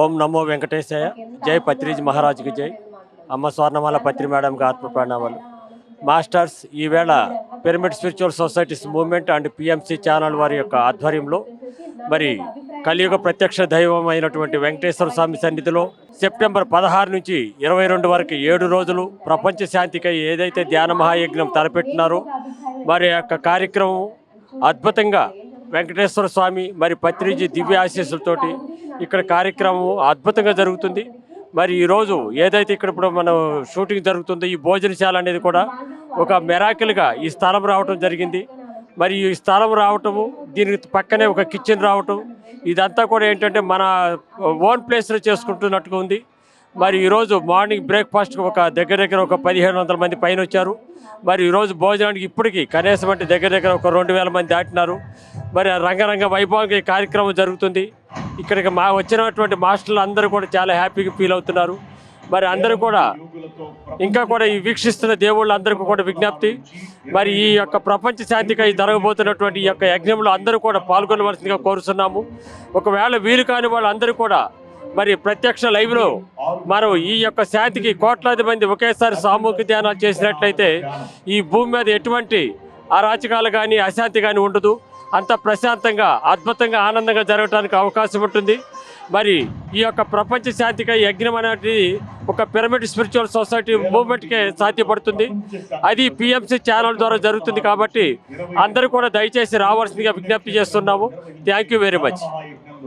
ఓం నమో వెంకటేశయ్య జై పత్రిజీ మహారాజుకి జై. అమ్మ స్వర్ణమాల పత్రి మేడంకి ఆత్మ ప్రణామాలు. మాస్టర్స్ ఈవేళ pyramid spiritual societies movement and PMC channel వారి యొక్క ఆధ్వర్యంలో మరి కలియుగ ప్రత్యక్ష దైవం అయినటువంటి వెంకటేశ్వర స్వామి సన్నిధిలో సెప్టెంబర్ పదహారు నుంచి ఇరవై రెండు వరకు ఏడు రోజులు ప్రపంచ శాంతికై ఏదైతే ధ్యాన మహాయజ్ఞం తలపెట్టినారో మరి ఆ యొక్క కార్యక్రమం అద్భుతంగా వెంకటేశ్వర స్వామి మరి పత్రిజీ దివ్య ఆశీస్సులతోటి ఇక్కడ కార్యక్రమం అద్భుతంగా జరుగుతుంది. మరి ఈరోజు ఏదైతే ఇక్కడ ఇప్పుడు మనం షూటింగ్ జరుగుతుందో ఈ భోజనశాల అనేది కూడా ఒక మెరాకిల్గా ఈ స్థలం రావటం జరిగింది. మరి ఈ స్థలం రావటము దీనికి పక్కనే ఒక కిచెన్ రావటం ఇదంతా కూడా ఏంటంటే మన ఓన్ ప్లేస్లో చేసుకుంటున్నట్టుగా ఉంది. మరి ఈరోజు మార్నింగ్ బ్రేక్ఫాస్ట్కి ఒక దగ్గర దగ్గర ఒక పదిహేను వందల మంది పైన వచ్చారు. మరి ఈరోజు భోజనానికి ఇప్పటికీ కనీసం అంటే దగ్గర దగ్గర ఒక రెండు వేల మంది దాటినారు. మరి రంగరంగ వైభవంగా ఈ కార్యక్రమం జరుగుతుంది. ఇక్కడికి మా వచ్చినటువంటి మాస్టర్లు అందరూ కూడా చాలా హ్యాపీగా ఫీల్ అవుతున్నారు. మరి అందరూ కూడా ఇంకా కూడా ఈ వీక్షిస్తున్న దేవుళ్ళందరికీ కూడా విజ్ఞప్తి. మరి ఈ యొక్క ప్రపంచ శాంతికై జరగబోతున్నటువంటి ఈ యొక్క యజ్ఞంలో అందరూ కూడా పాల్గొనవలసిందిగా కోరుతున్నాము ఒకవేళ వీలు కాని వాళ్ళందరూ కూడా మరి ప్రత్యక్ష లైవ్లో మనం ఈ యొక్క శాంతికి కోట్లాది మంది ఒకేసారి సామూహిక ధ్యానాలు చేసినట్లయితే ఈ భూమి మీద ఎటువంటి అరాచకాలు కానీ అశాంతి కానీ ఉండదు. అంత ప్రశాంతంగా అద్భుతంగా ఆనందంగా జరగడానికి అవకాశం ఉంటుంది. మరి ఈ యొక్క ప్రపంచ శాంతికై యజ్ఞం అనేది ఒక పిరమిడ్ స్పిరిచువల్ సొసైటీ మూవ్మెంట్కే సాధ్యపడుతుంది. అది పిఎంసీ ఛానల్ ద్వారా జరుగుతుంది కాబట్టి అందరూ కూడా దయచేసి రావాల్సిందిగా విజ్ఞప్తి చేస్తున్నాము. Thank you very much